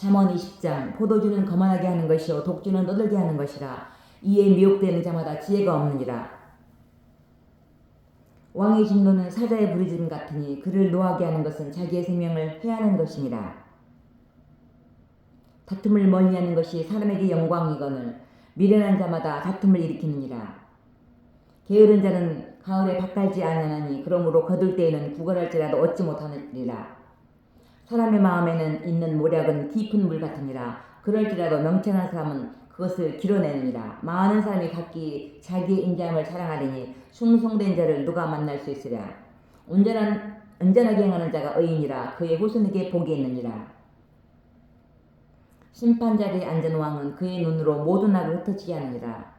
잠언 20장 포도주는 거만하게 하는 것이요 독주는 떠들게 하는 것이라. 이에 미혹되는 자마다 지혜가 없느니라. 왕의 진노는 사자의 부르짖음 같으니 그를 노하게 하는 것은 자기의 생명을 해하는 것이니라. 다툼을 멀리하는 것이 사람에게 영광이거늘 미련한 자마다 다툼을 일으키느니라. 게으른 자는 가을에 밭갈지 아니하니 그러므로 거둘 때에는 구걸할지라도 얻지 못하느니라 사람의 마음에는 있는 모략은 깊은 물 같으니라. 그럴지라도 명철한 사람은 그것을 길어내느니라. 많은 사람이 각기 자기의 인자함을 자랑하리니 숭송된 자를 누가 만날 수 있으랴. 온전한 온전하게 행하는 자가 의인이라 그의 후손에게 복이 있느니라. 심판 자리에 앉은 왕은 그의 눈으로 모든 악을 흩어지게 하느니라.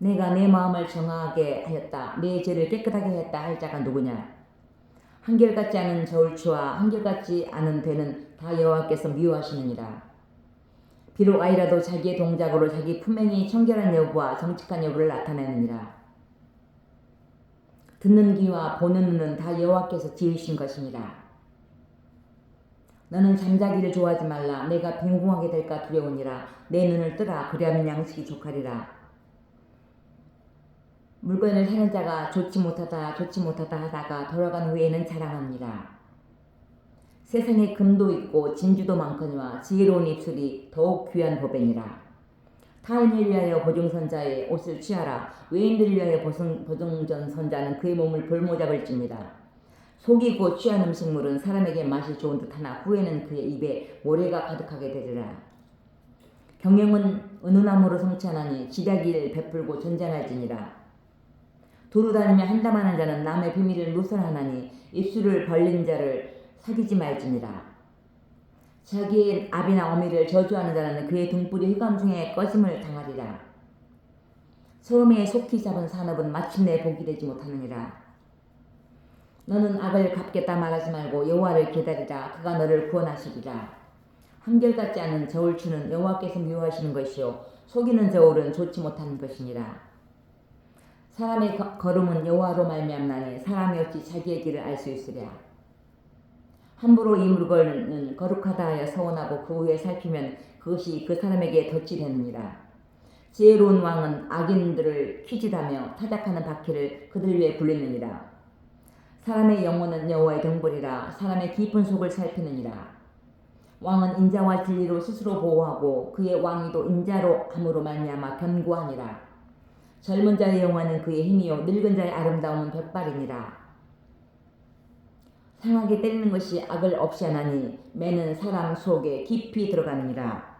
내가 내 마음을 정하게 하였다. 내 죄를 깨끗하게 하였다 할 자가 누구냐 한결같지 않은 저울추와 한결같지 않은 배는 다 여호와께서 미워하시느니라. 비록 아이라도 자기의 동작으로 자기 품행이 청결한 여부와 정직한 여부를 나타내느니라. 듣는 귀와 보는 눈은 다 여호와께서 지으신 것이니라. 너는 잠자기를 좋아하지 말라. 내가 빈궁하게 될까 두려우니라. 내 눈을 뜨라. 그리하면 양식이 족하리라. 물건을 사는 자가 좋지 못하다 좋지 못하다 하다가 돌아간 후에는 자랑합니다. 세상에 금도 있고 진주도 많거니와 지혜로운 입술이 더욱 귀한 법이니라. 타인을 위하여 보증선자의 옷을 취하라. 외인들을 위하여 보증, 보증전 선자는 그의 몸을 볼모잡을지니라. 속이 고 취한 음식물은 사람에게 맛이 좋은 듯하나 후에는 그의 입에 모래가 가득하게 되리라. 경영은 은은함으로 성취하나니 지략을 베풀고 전쟁할지니라. 도로 다니며 한담하는 자는 남의 비밀을 누설하나니 입술을 벌린 자를 사귀지 말지니라. 자기의 아비나 어미를 저주하는 자는 그의 등불이 흑암 중에 꺼짐을 당하리라. 처음에 속히 잡은 산업은 마침내 복이 되지 못하느니라. 너는 악을 갚겠다 말하지 말고 여호와를 기다리라. 그가 너를 구원하시리라. 한결같지 않은 저울추는 여호와께서 미워하시는 것이요 속이는 저울은 좋지 못하는 것이니라. 사람의 거, 걸음은 여호와로 말미암나니 사람이 어찌 자기의 길을 알 수 있으랴. 함부로 이 물건은 거룩하다 하여 서원하고 그 후에 살피면 그것이 그 사람에게 덫이 되느니라. 지혜로운 왕은 악인들을 키짓하며 타작하는 바퀴를 그들 위에 굴리느니라. 사람의 영혼은 여호와의 등불이라 사람의 깊은 속을 살피느니라. 왕은 인자와 진리로 스스로 보호하고 그의 왕위도 인자로 함으로 말미암아 견고하니라. 젊은 자의 영화는 그의 힘이요 늙은 자의 아름다움은 백발이니라. 상하게 때리는 것이 악을 없이 하나니 매는 사람 속에 깊이 들어가느니라.